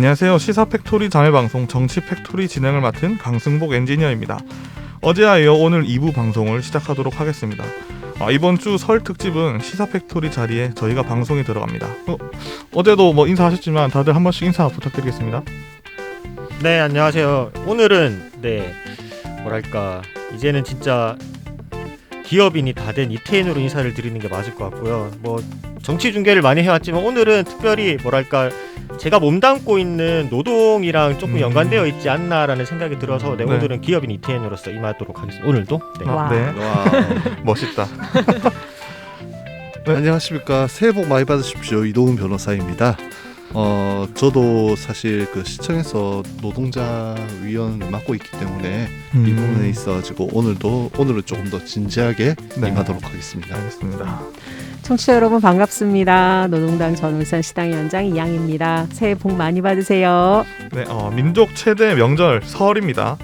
안녕하세요. 시사 팩토리 자매 방송 정치 팩토리 진행을 맡은 강승복 엔지니어입니다. 어제와 이어 오늘 2부 방송을 시작하도록 하겠습니다. 아, 이번 주 설 특집은 시사 팩토리 자리에 저희가 방송이 들어갑니다. 어, 어제도 뭐 인사하셨지만 다들 한 번씩 인사 부탁드리겠습니다. 네 안녕하세요. 오늘은 네 뭐랄까 이제는 진짜 기업인이 다 된 이태인으로 인사를 드리는 게 맞을 것 같고요. 뭐 정치 중계를 많이 해왔지만 오늘은 특별히 뭐랄까 제가 몸담고 있는 노동이랑 조금 음. 연관되어 있지 않나라는 생각이 들어서 네, 네. 오늘은 기업인 이태인으로서 임하도록 하겠습니다. 오늘도 네. 아, 와. 네, 와. 멋있다. 네. 안녕하십니까. 새해 복 많이 받으십시오. 이동훈 변호사입니다. 어, 저도 사실 그 시청에서 노동자 위원을 맡고 있기 때문에 이 부분에 있어가지고 오늘도 오늘은 조금 더 진지하게 네. 임하도록 하겠습니다. 알겠습니다. 청취자 여러분 반갑습니다. 노동당 전울산 시당 위원장 이양입니다. 새해 복 많이 받으세요. 네, 어, 민족 최대 명절 설입니다.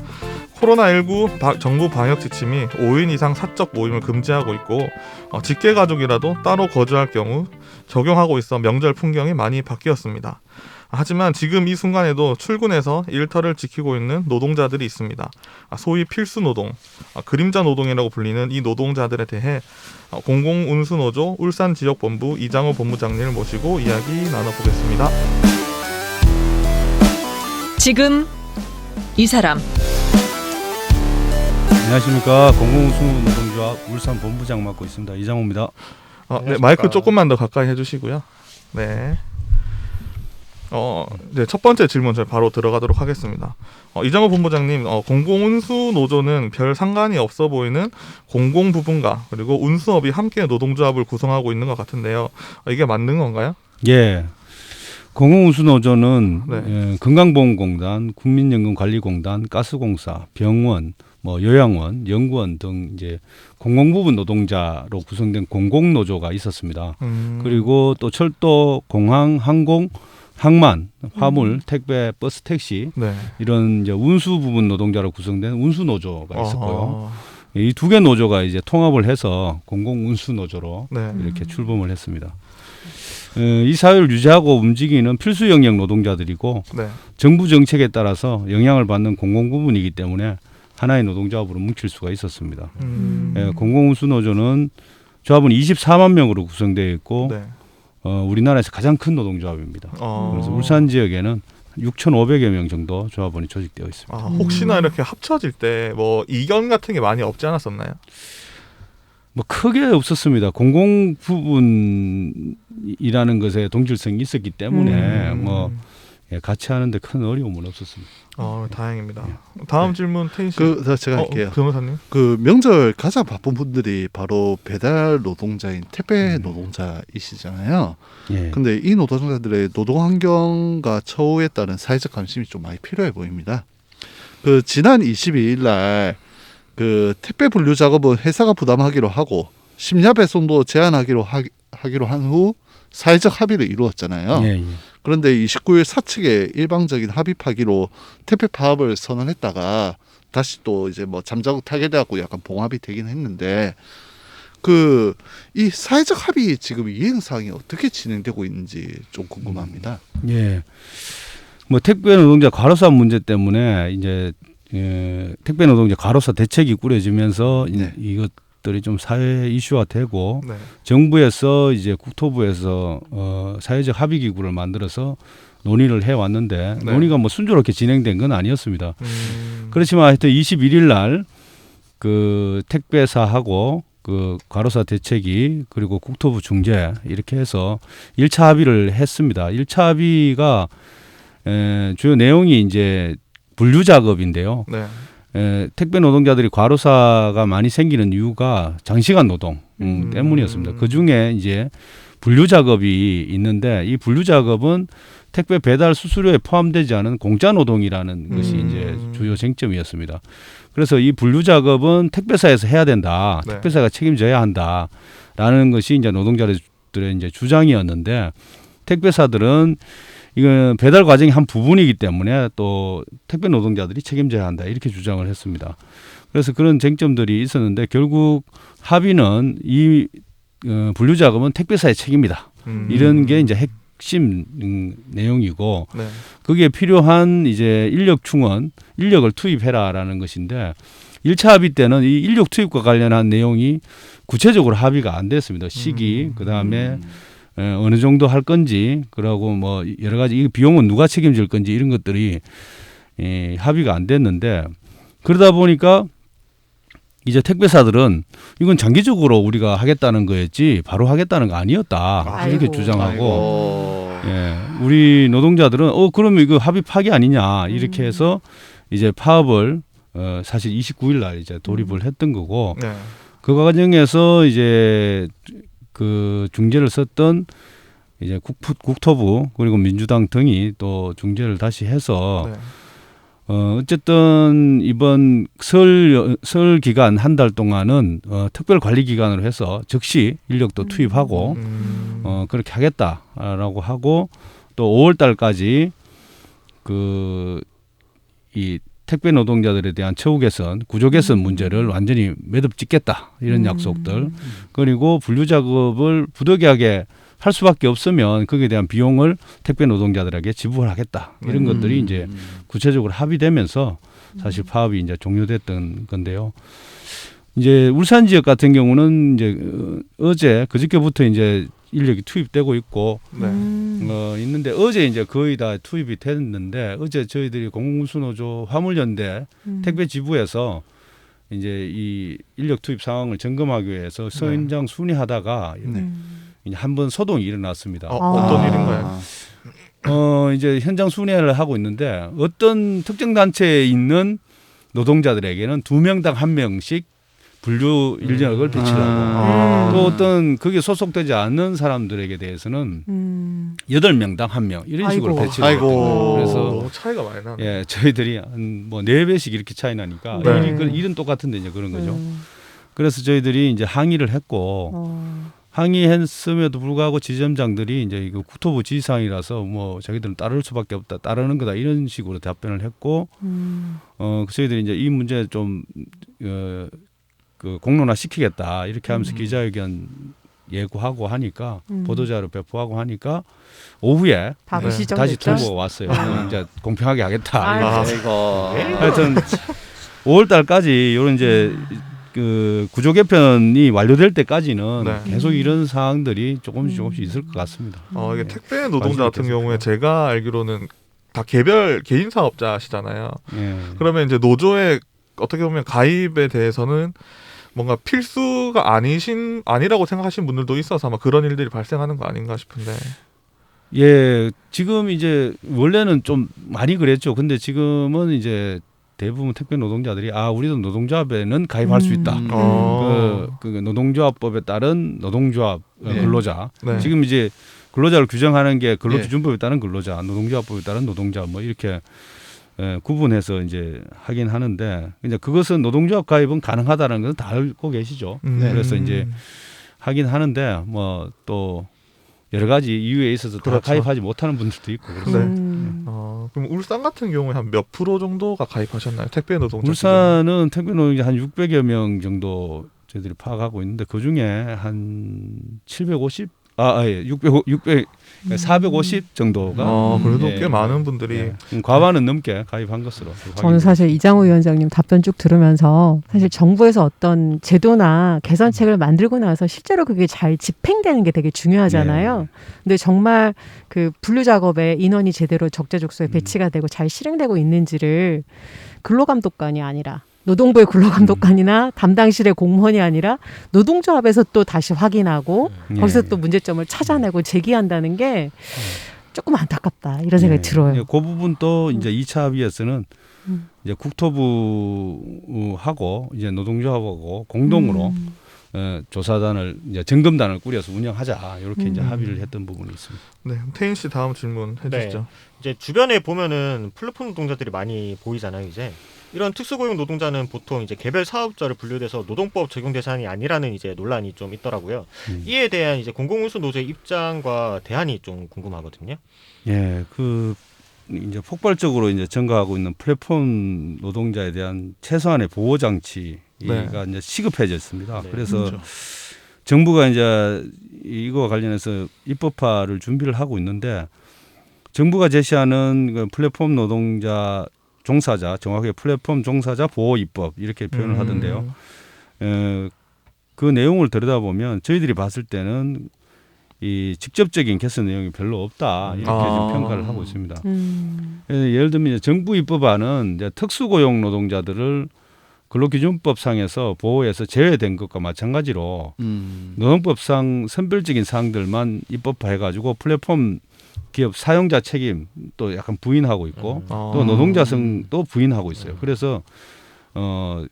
코로나19 바- 정부 방역 지침이 5인 이상 사적 모임을 금지하고 있고 어, 직계 가족이라도 따로 거주할 경우 적용하고 있어 명절 풍경이 많이 바뀌었습니다. 하지만 지금 이 순간에도 출근해서 일터를 지키고 있는 노동자들이 있습니다. 아, 소위 필수 노동, 아, 그림자 노동이라고 불리는 이 노동자들에 대해 어, 공공운수노조 울산 지역본부 이장호 본부장님을 모시고 이야기 나눠보겠습니다. 지금 이 사람 안녕하십니까 공공수노동조합 울산 본부장 맡고 있습니다 이장호입니다. 어, 네. 마이크 조금만 더 가까이 해주시고요. 네. 어, 네, 첫 번째 질문 저희 바로 들어가도록 하겠습니다. 어, 이장호 본부장님, 어, 공공운수 노조는 별 상관이 없어 보이는 공공 부분과 그리고 운수업이 함께 노동조합을 구성하고 있는 것 같은데요. 어, 이게 맞는 건가요? 예, 공공운수 노조는 네. 예, 건강보험공단, 국민연금관리공단, 가스공사, 병원, 뭐 요양원, 연구원 등 이제 공공부분 노동자로 구성된 공공노조가 있었습니다. 음, 그리고 또 철도, 공항, 항공, 항만, 화물, 택배, 버스, 택시 네. 이런 이제 운수 부분 노동자로 구성된 운수 노조가 있었고요. 어허, 이두 개 노조가 이제 통합을 해서 공공 운수 노조로 네. 이렇게 출범을 했습니다. 어, 이 사회를 유지하고 움직이는 필수 영역 노동자들이고 네. 정부 정책에 따라서 영향을 받는 공공 부분이기 때문에 하나의 노동조합으로 뭉칠 수가 있었습니다. 음, 예, 공공운수노조는 조합은 24만 명으로 구성되어 있고 네. 어, 우리나라에서 가장 큰 노동조합입니다. 어, 그래서 울산 지역에는 6,500여 명 정도 조합원이 조직되어 있습니다. 아, 혹시나 이렇게 합쳐질 때 뭐 이견 같은 게 많이 없지 않았었나요? 뭐 크게 없었습니다. 공공 부분이라는 것에 동질성이 있었기 때문에 음. 뭐 예, 같이 하는데 큰 어려움은 없었습니다. 어, 다행입니다. 다음 질문 태인 씨. 그 저- 제가 어, 할게요. 변호사님. 그 명절 가장 바쁜 분들이 바로 배달 노동자인 택배 음. 노동자이시잖아요. 예. 근데 이 노동자들의 노동 환경과 처우에 따른 사회적 관심이 좀 많이 필요해 보입니다. 그 지난 22일 날 그 택배 분류 작업은 회사가 부담하기로 하고 심야 배송도 제한하기로 하, 하기로 한 후 사회적 합의를 이루었잖아요. 예, 예. 그런데 29일 사측에 일방적인 합의파기로 택배 파업을 선언했다가 다시 또 이제 뭐 잠자국 타결돼갖고 약간 봉합이 되긴 했는데 그 이 사회적 합의 지금 이행 사항이 어떻게 진행되고 있는지 좀 궁금합니다. 예. 뭐 택배 노동자 과로사 문제 때문에 이제 예, 택배 노동자 과로사 대책이 꾸려지면서 이- 네. 이것 들이 좀 사회 이슈화 되고 네. 정부에서 이제 국토부에서 어, 사회적 합의 기구를 만들어서 논의를 해 왔는데 네. 논의가 뭐 순조롭게 진행된 건 아니었습니다. 음, 그렇지만 하여튼 21일 날 그 택배사하고 그 과로사 대책이 그리고 국토부 중재 이렇게 해서 1차 합의를 했습니다. 1차 합의가 에, 주요 내용이 이제 분류 작업인데요. 네. 에, 택배 노동자들이 과로사가 많이 생기는 이유가 장시간 노동 음, 음. 때문이었습니다. 그 중에 이제 분류 작업이 있는데 이 분류 작업은 택배 배달 수수료에 포함되지 않은 공짜 노동이라는 것이 음. 이제 주요 쟁점이었습니다. 그래서 이 분류 작업은 택배사에서 해야 된다. 네. 택배사가 책임져야 한다라는 것이 이제 노동자들의 이제 주장이었는데 택배사들은 이건 배달 과정의 한 부분이기 때문에 또 택배 노동자들이 책임져야 한다 이렇게 주장을 했습니다. 그래서 그런 쟁점들이 있었는데 결국 합의는 이 어, 분류 작업은 택배사의 책임이다. 음. 이런 게 이제 핵 핵심 음, 내용이고 네. 거기에 필요한 이제 인력 충원, 인력을 투입해라라는 것인데 1차 합의 때는 이 인력 투입과 관련한 내용이 구체적으로 합의가 안 됐습니다. 시기, 음. 그다음에 에, 어느 정도 할 건지, 그러고 뭐 여러 가지 이 비용은 누가 책임질 건지 이런 것들이 예, 합의가 안 됐는데 그러다 보니까 이제 택배사들은 이건 장기적으로 우리가 하겠다는 거였지 바로 하겠다는 거 아니었다 이렇게 아이고. 주장하고 아이고. 예, 우리 노동자들은 어 그러면 이거 합의 파기 아니냐 이렇게 해서 이제 파업을 어 사실 29일 날 이제 돌입을 했던 거고 네. 그 과정에서 이제 그 중재를 썼던 이제 국부, 국토부 그리고 민주당 등이 또 중재를 다시 해서 네. 어 어쨌든 이번 설 여- 설 기간 한 달 동안은 어 특별 관리 기간으로 해서 즉시 인력도 투입하고 음. 어 그렇게 하겠다라고 하고 또 5월 달까지 그 이 택배 노동자들에 대한 처우 개선, 구조 개선 문제를 완전히 매듭 짓겠다 이런 음. 약속들 그리고 분류 작업을 부득이하게 할 수밖에 없으면 거기에 대한 비용을 택배 노동자들에게 지불하겠다 이런 음. 것들이 이제 구체적으로 합의되면서 사실 파업이 이제 종료됐던 건데요. 이제 울산 지역 같은 경우는 이제 어, 어제 그저께부터 이제 인력이 투입되고 있고 네. 음. 어 있는데 어제 이제 거의 다 투입이 됐는데 어제 저희들이 공공운수노조 화물연대 음. 택배 지부에서 이제 이 인력 투입 상황을 점검하기 위해서 서현장 순회하다가 음. 이제 한번 소동이 일어났습니다. 어, 아. 어떤 일인가요? 어 이제 현장 순회를 하고 있는데 어떤 특정 단체에 있는 노동자들에게는 두 명당 한 명씩 분류 인력을 배치하고 아. 또 어떤 거기에 소속되지 않는 사람들에게 대해서는 음. 여덟 명당 한 명 이런 식으로 아이고. 배치를 아이고. 그래서 오, 차이가 많이 나네. 예 저희들이 한뭐네 배씩 이렇게 차이 나니까 네. 일이 그 일은 똑같은데 이제 그런 거죠. 음. 그래서 저희들이 이제 항의를 했고 어. 항의했음에도 불구하고 지점장들이 이제 이거 국토부 지시사항이라서 뭐 자기들은 따를 수밖에 없다 따르는 거다 이런 식으로 답변을 했고 음. 어 저희들이 이제 이 문제 좀 어, 그 공론화 시키겠다 이렇게 하면서 기자회견 예고하고 하니까 음. 보도자료 배포하고 하니까 오후에 네. 다시 통보가 왔어요. 아. 이제 공평하게 하겠다. 아이고. 이렇게. 아이고. 하여튼 5월 달까지 이런 이제 그 구조 개편이 완료될 때까지는 네. 계속 이런 사항들이 조금씩 조금씩 있을 것 같습니다. 어, 이게 네. 택배 노동자 같은 경우에 제가 알기로는 다 개별 개인 사업자시잖아요. 예. 그러면 이제 노조에 어떻게 보면 가입에 대해서는 뭔가 필수가 아니신 아니라고 생각하시는 분들도 있어서 아마 그런 일들이 발생하는 거 아닌가 싶은데. 예, 지금 이제 원래는 좀 많이 그랬죠. 근데 지금은 이제 대부분 택배 노동자들이 아 우리도 노동조합에는 가입할 수 있다. 음. 어. 그, 그 노동조합법에 따른 노동조합 어, 네. 근로자. 네. 지금 이제 근로자를 규정하는 게 네. 근로기준법에 따른 근로자, 노동조합법에 따른 노동자 뭐 이렇게 예, 구분해서 이제 하긴 하는데 이제 그것은 노동조합 가입은 가능하다는 것은 다 알고 계시죠. 음. 그래서 이제 하긴 하는데 뭐 또 여러 가지 이유에 있어서 다 그렇죠. 가입하지 못하는 분들도 있고 그래서 네. 음. 어, 그럼 울산 같은 경우에 한 몇 프로 정도가 가입하셨나요? 택배 노동자. 울산은 택배 노동자 한 600여 명 정도 저희들이 파악하고 있는데 그 중에 한 750, 아, 아 예, 600, 600, 450 정도가 어, 그래도 예, 꽤 많은 분들이 예, 과반은 넘게 가입한 것으로. 저는 사실 이장우 위원장님 답변 쭉 들으면서 사실 정부에서 어떤 제도나 개선책을 만들고 나서 실제로 그게 잘 집행되는 게 되게 중요하잖아요. 근데 정말 그 분류 작업에 인원이 제대로 적재적소에 배치가 되고 잘 실행되고 있는지를 근로감독관이 아니라 노동부의 근로감독관이나 담당실의 공무원이 아니라 노동조합에서 또 다시 확인하고 예. 거기서 또 문제점을 찾아내고 제기한다는 게 조금 안타깝다 이런 생각이 예. 들어요. 예, 그 부분도 이제 2차 합의에서는 음. 이제 국토부하고 이제 노동조합하고 공동으로 음. 어, 조사단을 이제 점검단을 꾸려서 운영하자 이렇게 이제 음. 합의를 했던 부분이 있습니다. 네, 태인 씨 다음 질문 해주시죠. 이제 주변에 보면은 플랫폼 노동자들이 많이 보이잖아요. 이제 이런 특수고용 노동자는 보통 이제 개별 사업자를 분류돼서 노동법 적용 대상이 아니라는 이제 논란이 좀 있더라고요. 음. 이에 대한 이제 공공운수 노조의 입장과 대안이 좀 궁금하거든요. 예, 그 이제 폭발적으로 이제 증가하고 있는 플랫폼 노동자에 대한 최소한의 보호 장치 가 네. 이제 시급해졌습니다. 네, 그래서 그렇죠. 정부가 이제 이거와 관련해서 입법화를 준비를 하고 있는데 정부가 제시하는 그 플랫폼 노동자 종사자 정확하게 플랫폼 종사자 보호 입법 이렇게 표현을 음. 하던데요. 에, 그 내용을 들여다보면 저희들이 봤을 때는 이 직접적인 개선 내용이 별로 없다 이렇게 아. 좀 평가를 하고 있습니다. 음. 예, 예를 들면 이제 정부 입법안은 이제 특수고용 노동자들을 근로기준법상에서 보호해서 제외된 것과 마찬가지로 음. 노동법상 선별적인 사항들만 입법화해가지고 플랫폼 기업 사용자 책임 또 약간 부인하고 있고 아. 또 노동자성도 부인하고 있어요. 그래서 어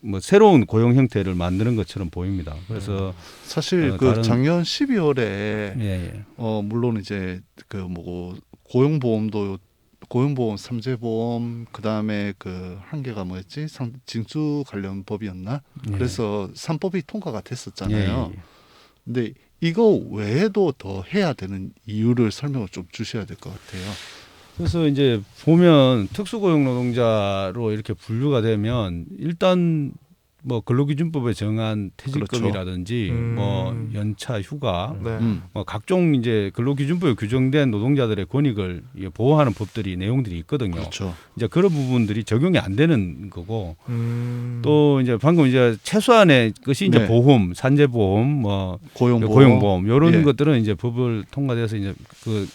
뭐 새로운 고용 형태를 만드는 것처럼 보입니다. 그래서 사실 어, 그 다른- 작년 12월에 예, 예. 어 물론 이제 그 뭐고 고용보험도 고용보험 삼재보험 그다음에 그한 개가 뭐였지 상, 징수 관련 법이었나 예. 그래서 삼법이 통과가 예, 됐었잖아요. 예. 근데 이거 외에도 더 해야 되는 이유를 설명을 좀 주셔야 될 것 같아요. 그래서 이제 보면 특수고용 노동자로 이렇게 분류가 되면 일단 뭐 근로기준법에 정한 퇴직금이라든지 음. 뭐 연차 휴가 네. 음. 뭐 각종 이제 근로기준법에 규정된 노동자들의 권익을 보호하는 법들이 내용들이 있거든요. 그렇죠. 이제 그런 부분들이 적용이 안 되는 거고 음. 또 이제 방금 이제 최소한의 것이 이제 네. 보험, 산재보험, 뭐 고용보험. 고용보험 이런 예. 것들은 이제 법을 통과돼서 이제 그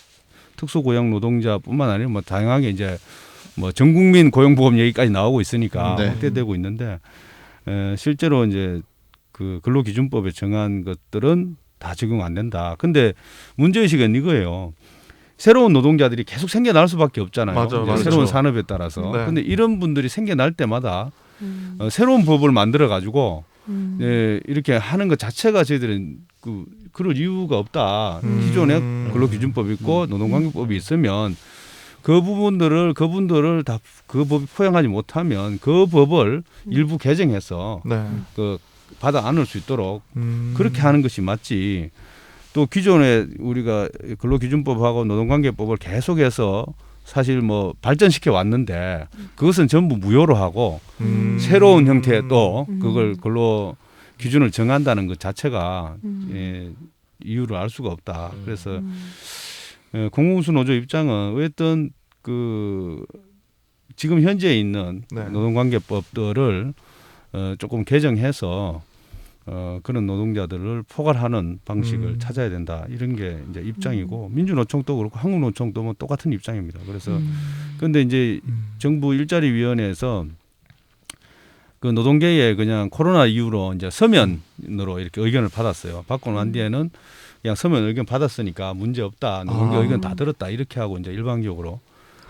특수고용 노동자뿐만 아니라 뭐 다양하게 이제 뭐 전국민 고용보험 얘기까지 나오고 있으니까 네. 확대되고 있는데 에, 실제로 이제 그 근로기준법에 정한 것들은 다 적용 안 된다. 근데 문제의식은 이거예요. 새로운 노동자들이 계속 생겨날 수밖에 없잖아요. 맞아, 이제 맞아. 새로운 산업에 따라서. 네. 근데 이런 분들이 생겨날 때마다 음. 어, 새로운 법을 만들어 가지고 음. 예, 이렇게 하는 것 자체가 저희들은 그 그럴 이유가 없다. 음. 기존에 근로기준법이 있고 노동관계법이 있으면 그 부분들을 그분들을 다 그 법이 포용하지 못하면 그 법을 일부 개정해서 네. 그 받아 안을 수 있도록 음. 그렇게 하는 것이 맞지. 또 기존에 우리가 근로기준법하고 노동관계법을 계속해서 사실 뭐 발전시켜 왔는데 그것은 전부 무효로 하고 음. 새로운 형태의 또 음. 그걸 근로 기준을 정한다는 것 자체가 음. 예, 이유를 알 수가 없다. 그래서 음. 예, 공공운수 노조 입장은 어쨌든 그 지금 현재 있는 네. 노동관계법들을 어, 조금 개정해서 어, 그런 노동자들을 포괄하는 방식을 음. 찾아야 된다. 이런 게 이제 입장이고 민주노총도 그렇고 한국노총도 뭐 똑같은 입장입니다. 그래서 음. 근데 이제 음. 정부 일자리 위원회에서 그 노동계에 그냥 코로나 이후로 이제 서면으로 이렇게 의견을 받았어요. 받고 난 뒤에는 그냥 서면 의견 받았으니까 문제 없다. 노동계 아. 의견 다 들었다. 이렇게 하고 이제 일방적으로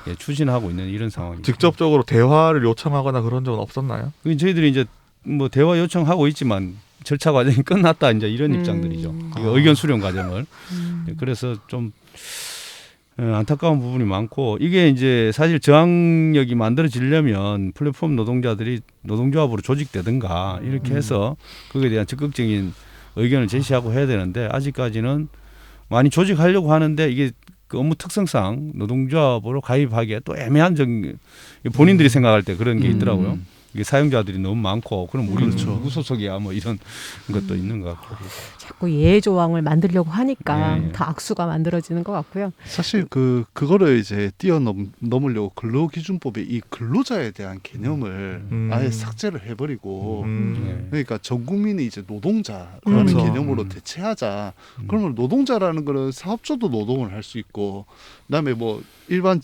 예, 추진하고 있는 이런 상황입니다. 직접적으로 대화를 요청하거나 그런 적은 없었나요? 그 저희들이 이제 뭐 대화 요청하고 있지만 절차 과정이 끝났다 이제 이런 음. 입장들이죠. 아. 의견 수렴 과정을 음. 예, 그래서 좀 어, 안타까운 부분이 많고 이게 이제 사실 저항력이 만들어지려면 플랫폼 노동자들이 노동조합으로 조직되든가 이렇게 음. 해서 거기에 대한 적극적인 의견을 제시하고 해야 되는데 아직까지는 많이 조직하려고 하는데 이게 그 업무 특성상 노동조합으로 가입하기에 또 애매한 적 본인들이 생각할 때 그런 게 음. 있더라고요. 이게 사용자들이 너무 많고 그럼 우리 그렇죠. 누구 소속이야 뭐 이런 것도 있는 것 같고 자꾸 예외 조항을 만들려고 하니까 예, 예. 더 악수가 만들어지는 것 같고요. 사실 그 그거를 이제 뛰어넘으려고 근로기준법의 이 근로자에 대한 개념을 음. 아예 삭제를 해버리고 음. 예. 그러니까 전 국민이 이제 노동자라는 그렇죠. 개념으로 음. 대체하자. 음. 그러면 노동자라는 거는 사업주도 노동을 할 수 있고, 그다음에 뭐 일반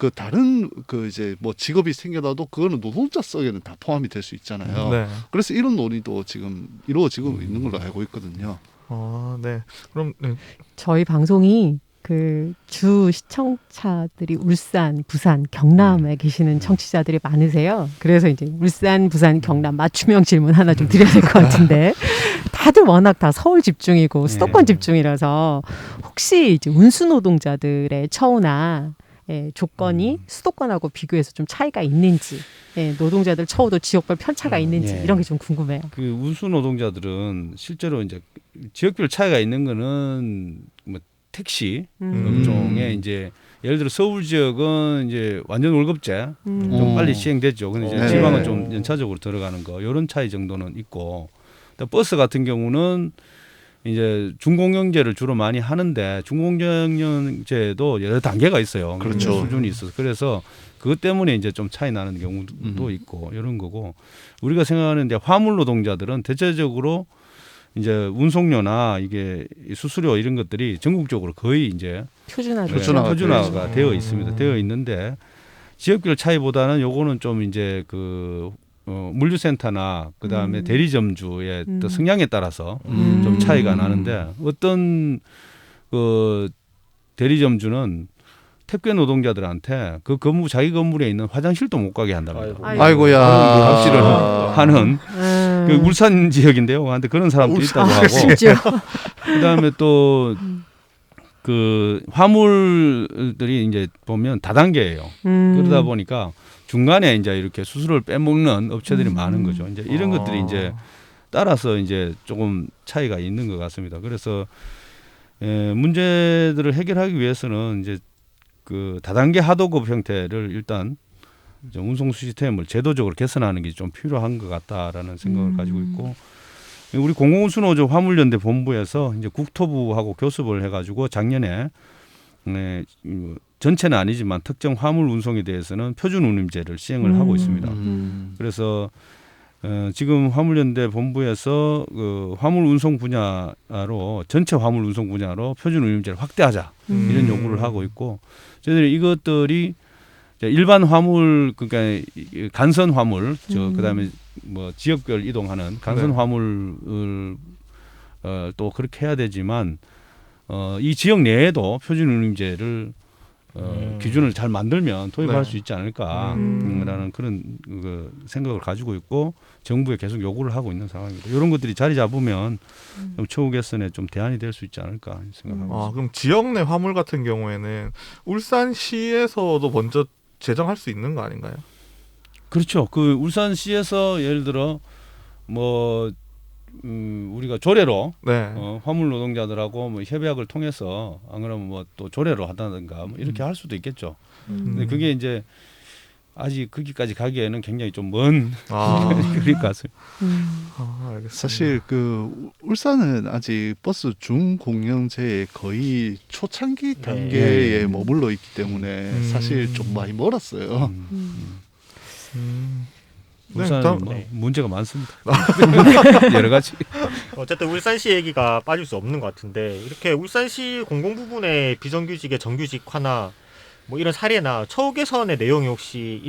그 다른 그 이제 뭐 직업이 생겨나도 그거는 노동자성에는 다 포함이 될 수 있잖아요. 네. 그래서 이런 논의도 지금 이루어지고 있는 걸로 알고 있거든요. 어, 네. 그럼 네. 저희 방송이 그 주 시청자들이 울산, 부산, 경남에 계시는 청취자들이 많으세요. 그래서 이제 울산, 부산, 경남 맞춤형 질문 하나 좀 드려야 될 것 같은데 다들 워낙 다 서울 집중이고 수도권 네. 집중이라서 혹시 이제 운수 노동자들의 처우나 예, 조건이 수도권하고 비교해서 좀 차이가 있는지, 예, 노동자들 처우도 지역별 편차가 있는지 예. 이런 게 좀 궁금해요. 그 운수 노동자들은 실제로 이제 지역별 차이가 있는 거는 뭐 택시 음. 업종에 이제 예를 들어 서울 지역은 이제 완전 월급제 음. 좀 어. 빨리 시행됐죠. 근데 이제 네. 지방은 좀 연차적으로 들어가는 거 이런 차이 정도는 있고 또 버스 같은 경우는 이제 중공영제를 주로 많이 하는데 중공영제도 여러 단계가 있어요. 그렇죠. 수준이 있어서 그래서 그것 때문에 이제 좀 차이 나는 경우도 음. 있고 이런 거고 우리가 생각하는 이제 화물 노동자들은 대체적으로 이제 운송료나 이게 수수료 이런 것들이 전국적으로 거의 이제 표준화 네, 표준화가 표준화가 되어. 있습니다. 음. 되어 있는데 지역별 차이보다는 요거는 좀 이제 그 어, 물류센터나 그다음에 음. 대리점주의 음. 또 성향에 따라서 음. 좀 차이가 음. 나는데 어떤 그 대리점주는 택배 노동자들한테 그 건물 자기 건물에 있는 화장실도 못 가게 한답니다. 아이고. 아이고야. 그 합치를 하는 음. 그 울산 지역인데요. 근데 그런 사람도 있다고 아, 하고. 그다음에 또 그 화물들이 이제 보면 다단계예요. 음. 그러다 보니까 중간에 이제 이렇게 수수료를 빼먹는 업체들이 음. 많은 거죠. 이제 이런 아. 것들이 이제 따라서 이제 조금 차이가 있는 것 같습니다. 그래서 에, 문제들을 해결하기 위해서는 이제 그 다단계 하도급 형태를 일단 좀 운송 시스템을 제도적으로 개선하는 게 좀 필요한 것 같다라는 생각을 음. 가지고 있고 우리 공공운수노조 화물연대 본부에서 이제 국토부하고 교섭을 해가지고 작년에 네, 음, 전체는 아니지만 특정 화물 운송에 대해서는 표준 운임제를 시행을 하고 음. 있습니다. 음. 그래서 어, 지금 화물연대 본부에서 그 화물 운송 분야로 전체 화물 운송 분야로 표준 운임제를 확대하자 음. 이런 요구를 하고 있고 저희들이 이것들이 일반 화물 그러니까 이 간선 화물 저 음. 그다음에 뭐 지역별 이동하는 간선 네. 화물을 어, 또 그렇게 해야 되지만 어, 이 지역 내에도 표준 운임제를 어, 음. 기준을 잘 만들면 도입할 네. 수 있지 않을까라는 음. 그런 그 생각을 가지고 있고 정부에 계속 요구를 하고 있는 상황입니다. 이런 것들이 자리 잡으면 좀 처우 개선에 좀 대안이 될 수 있지 않을까 생각하고 아, 있습니다. 그럼 지역 내 화물 같은 경우에는 울산시에서도 먼저 제정할 수 있는 거 아닌가요? 그렇죠. 그 울산시에서 예를 들어 뭐 음, 우리가 조례로 네. 어, 화물 노동자들하고 뭐 협약을 통해서 안 그러면 뭐 또 조례로 하다든가 뭐 이렇게 할 수도 있겠죠. 음. 근데 그게 이제 아직 거기까지 가기에는 굉장히 좀먼 아, 그릴 것 같습니다. 음. 아. 사실 그 우- 울산은 아직 버스 중공영제의 거의 초창기 네. 단계에 네. 머물러 있기 때문에 음. 사실 좀 많이 멀었어요. 음. 네, 울산은 다음- 뭐 네. 문제가 많습니다. 여러 가지. 어쨌든 울산시 얘기가 빠질 수 없는 것 같은데 이렇게 울산시 공공 부분의 비정규직의 정규직화나 뭐 이런 사례나 처우 개선의 내용이 혹시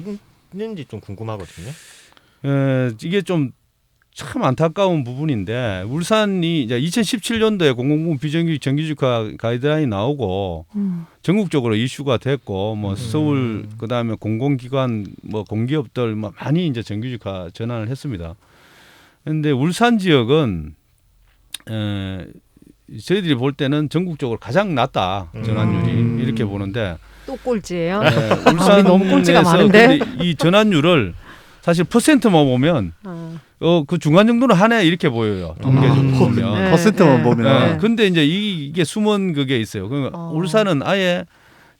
있는지 좀 궁금하거든요. 에, 이게 좀 참 안타까운 부분인데 울산이 이제 2017년도에 공공부문 비정규직 정규직화 가이드라인 나오고 음. 전국적으로 이슈가 됐고 뭐 음. 서울 그다음에 공공기관 뭐 공기업들 뭐 많이 이제 정규직화 전환을 했습니다. 그런데 울산 지역은 에, 저희들이 볼 때는 전국적으로 가장 낮다 전환율이 음. 이렇게 보는데 또 꼴찌예요. 에, 울산에서 너무 꼴찌가 많은데? 이 전환율을 사실 퍼센트만 보면 아. 어 그 중간 정도는 하네 이렇게 보여요 통계적으로 음. 보면. 네. 퍼센트만 네. 보면 예, 네. 근데 이제 이, 이게 숨은 그게 있어요. 그 어. 울산은 아예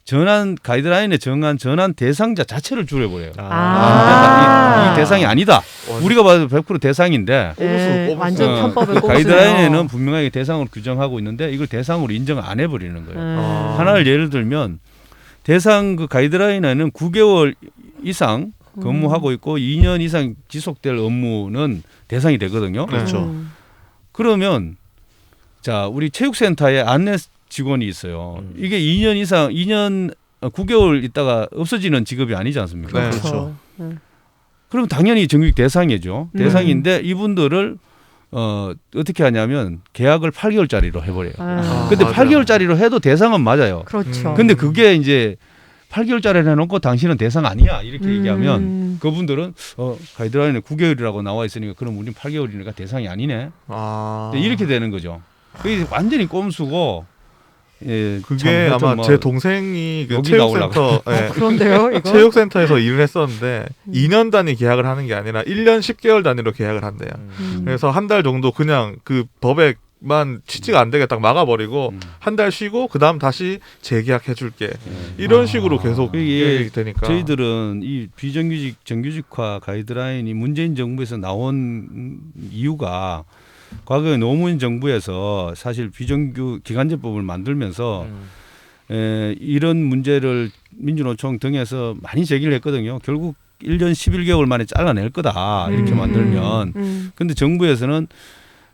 전환 가이드라인에 정한 전환 대상자 자체를 줄여버려요. 아. 이, 이 대상이 아니다. 우리가 봐도 100% 대상인데 네, 꼼수. 완전 어, 편법을 그 꼼수네요. 가이드라인에는 분명하게 대상으로 규정하고 있는데 이걸 대상으로 인정 안 해버리는 거예요. 음. 아. 하나를 예를 들면 대상 그 가이드라인에는 9개월 이상 근무하고 있고 2년 이상 지속될 업무는 대상이 되거든요. 그렇죠. 음. 그러면 자 우리 체육센터에 안내 직원이 있어요. 음. 이게 2년 이상 2년 9개월 있다가 없어지는 직업이 아니지 않습니까? 네. 그렇죠. 네. 그럼 당연히 정규직 대상이죠. 음. 대상인데 이분들을 어 어떻게 하냐면 계약을 8개월짜리로 해버려요. 아. 근데 맞아. 8개월짜리로 해도 대상은 맞아요. 그렇죠. 음. 근데 그게 이제 8개월짜리를 해놓고 당신은 대상 아니야 이렇게 얘기하면 음. 그분들은 어 가이드라인에 9개월이라고 나와 있으니까 그럼 우리는 8개월이니까 대상이 아니네. 아. 네, 이렇게 되는 거죠. 그게 완전히 꼼수고 예, 그게 아마 뭐 제 동생이 그 체육센터 예, 그런데요, 이거. 체육센터에서 일을 했었는데 음. 2년 단위 계약을 하는 게 아니라 1년 10개월 단위로 계약을 한대요. 음. 그래서 한 달 정도 그냥 그 법액 만 취지가 안 되게 딱 막아버리고 음. 한달 쉬고 그 다음 다시 재계약 해줄게 예. 이런 식으로 계속 이게 되니까 저희들은 이 비정규직 정규직화 가이드라인이 문재인 정부에서 나온 이유가 과거에 노무현 정부에서 사실 비정규 기간제법을 만들면서 음. 에, 이런 문제를 민주노총 등에서 많이 제기를 했거든요. 결국 1년 11개월 만에 잘라낼 거다 이렇게 음, 만들면 음, 근데 정부에서는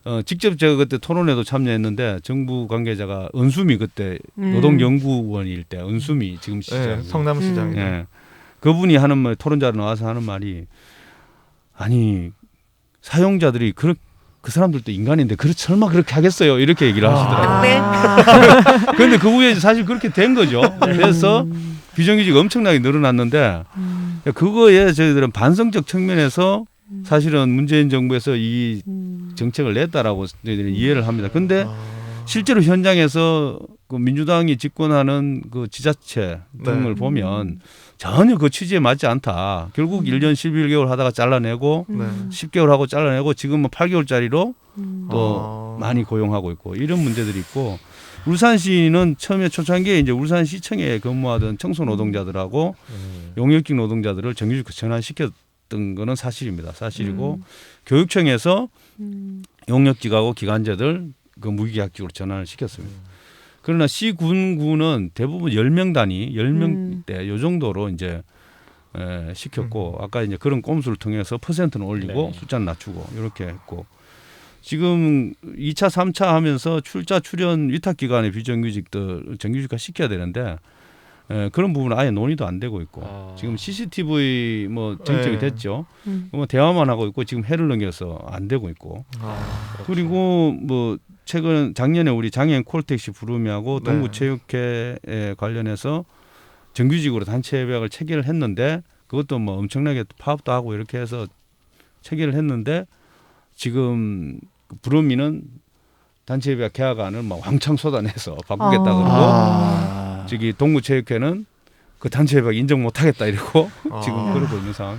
어, 직접 제가 그때 토론회도 참여했는데 정부 관계자가 은수미 그때 음. 노동연구원일 때 은수미 지금 시장 네, 성남시장에 음. 예. 그분이 하는 말 토론자로 나와서 하는 말이 아니 사용자들이 그, 그 사람들도 인간인데 그 설마 그렇게 하겠어요 이렇게 얘기를 하시더라고요. 네. 아. 그런데 그 후에 사실 그렇게 된 거죠. 그래서 음, 비정규직이 엄청나게 늘어났는데 음, 그거에 저희들은 반성적 측면에서 음. 사실은 문재인 정부에서 이 음. 정책을 냈다라고 저희들은 이해를 합니다. 근데 아, 실제로 현장에서 그 민주당이 집권하는 그 지자체 등을 네. 보면 전혀 그 취지에 맞지 않다. 결국 1년 11개월 하다가 잘라내고 네. 10개월 하고 잘라내고 지금은 8개월짜리로 음. 또 아. 많이 고용하고 있고 이런 문제들이 있고 울산시는 처음에 초창기에 이제 울산시청에 근무하던 청소 노동자들하고 음. 용역직 노동자들을 정규직 전환시켰 던 거는 사실입니다. 사실이고 음. 교육청에서 음. 용역직하고 기간제들 그 무기계약직으로 전환을 시켰습니다. 그러나 시군구는 대부분 10명 단위, 10명 대요 정도로 이제 에, 시켰고 아까 이제 그런 꼼수를 통해서 퍼센트는 올리고 네. 숫자는 낮추고 이렇게 했고 지금 2차, 3차 하면서 출자, 출연 위탁 기관의 비정규직들 정규직화 시켜야 되는데 에, 그런 부분은 아예 논의도 안 되고 있고 아. 지금 CCTV 뭐 정책이 네. 됐죠. 음. 뭐 대화만 하고 있고 지금 해를 넘겨서 안 되고 있고 아, 그리고 뭐 최근 작년에 우리 장애인 콜택시 부름이하고 네. 동구체육회에 관련해서 정규직으로 단체 예약을 체계를 했는데 그것도 뭐 엄청나게 파업도 하고 이렇게 해서 체계를 했는데 지금 그 부름이는 단체 예약 계약안을 막 왕창 쏟아내서 바꾸겠다 아. 그러고 아. 저기 동구체육회는 그 단체 예약 인정 못 하겠다 이러고 아. 지금 그러고 있는 상황.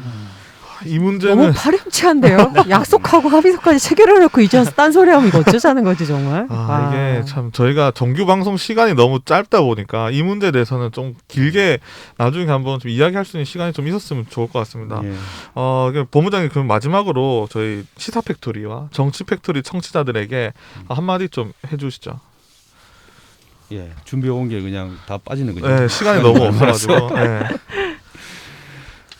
이 너무 문제는 파렴치한데요. 약속하고 합의서까지 체결해놓고 이제 와서 딴소리하면 이거 어쩌자는 거지 정말. 아, 와. 이게 참 저희가 정규 방송 시간이 너무 짧다 보니까 이 문제에 대해서는 좀 길게 나중에 한번 좀 이야기할 수 있는 시간이 좀 있었으면 좋을 것 같습니다. 예. 어, 그 본부장님 그럼 마지막으로 저희 시사 팩토리와 정치 팩토리 청취자들에게 한마디 좀 해주시죠. 예, 준비해 온 게 그냥 다 빠지는 거죠. 네, 시간이 너무 없어가지고. 네.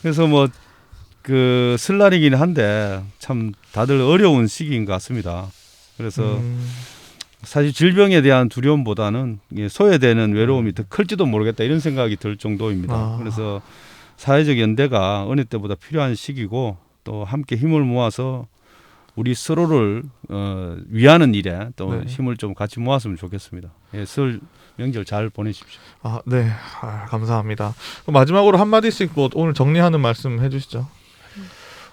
그래서 뭐그 설날이긴 한데 참 다들 어려운 시기인 것 같습니다. 그래서 음, 사실 질병에 대한 두려움보다는 소외되는 외로움이 더 클지도 모르겠다 이런 생각이 들 정도입니다. 아. 그래서 사회적 연대가 어느 때보다 필요한 시기고 또 함께 힘을 모아서 우리 서로를 어, 위하는 일에 또 네. 힘을 좀 같이 모았으면 좋겠습니다. 예, 설 명절 잘 보내십시오. 아, 네, 아, 감사합니다. 마지막으로 한 마디씩 뭐 오늘 정리하는 말씀 해 주시죠.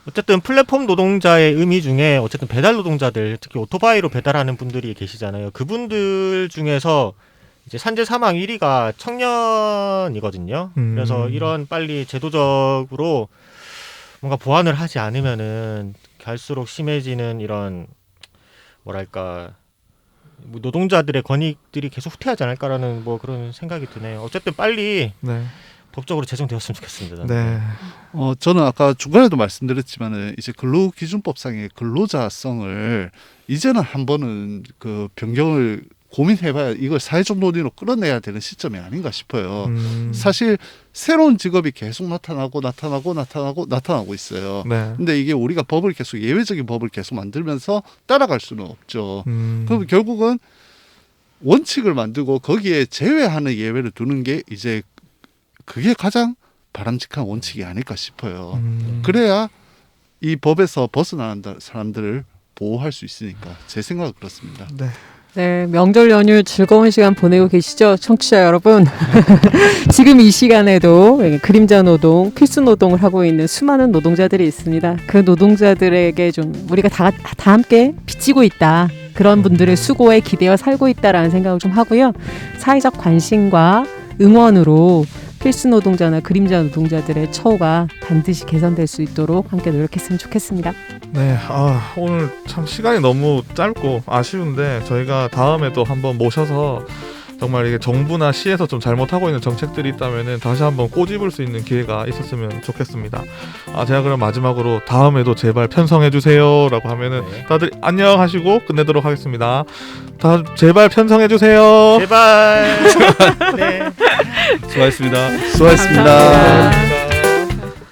어쨌든 플랫폼 노동자의 의미 중에 어쨌든 배달 노동자들 특히 오토바이로 배달하는 분들이 계시잖아요. 그분들 중에서 이제 산재 사망 1위가 청년이거든요. 음. 그래서 이런 빨리 제도적으로 뭔가 보완을 하지 않으면은 갈수록 심해지는 이런 뭐랄까 뭐 노동자들의 권익들이 계속 후퇴하지 않을까라는 뭐 그런 생각이 드네요. 어쨌든 빨리 네, 법적으로 제정되었으면 좋겠습니다. 저는. 네, 어, 저는 아까 중간에도 말씀드렸지만은 이제 근로 기준법상의 근로자성을 이제는 한 번은 그 변경을 고민해봐야 이걸 사회적 논의로 끌어내야 되는 시점이 아닌가 싶어요. 음, 사실 새로운 직업이 계속 나타나고 나타나고 나타나고 나타나고 있어요. 네, 근데 이게 우리가 법을 계속 예외적인 법을 계속 만들면서 따라갈 수는 없죠. 음, 그럼 결국은 원칙을 만들고 거기에 제외하는 예외를 두는 게 이제 그게 가장 바람직한 원칙이 아닐까 싶어요. 음, 그래야 이 법에서 벗어나는 다- 사람들을 보호할 수 있으니까 제 생각은 그렇습니다. 네, 네, 명절 연휴 즐거운 시간 보내고 계시죠? 청취자 여러분. 지금 이 시간에도 그림자 노동, 필수 노동을 하고 있는 수많은 노동자들이 있습니다. 그 노동자들에게 좀 우리가 다, 다 함께 비치고 있다. 그런 분들의 수고에 기대어 살고 있다라는 생각을 좀 하고요. 사회적 관심과 응원으로 필수 노동자나 그림자 노동자들의 처우가 반드시 개선될 수 있도록 함께 노력했으면 좋겠습니다. 네. 아, 오늘 참 시간이 너무 짧고 아쉬운데 저희가 다음에 또 한번 모셔서 정말 이게 정부나 시에서 좀 잘못하고 있는 정책들이 있다면은 다시 한번 꼬집을 수 있는 기회가 있었으면 좋겠습니다. 아 제가 그럼 마지막으로 다음에도 제발 편성해 주세요라고 하면은 네. 다들 안녕 하시고 끝내도록 하겠습니다. 다 제발 편성해 주세요. 제발. 네. 수고하셨습니다. 수고하셨습니다. 감사합니다.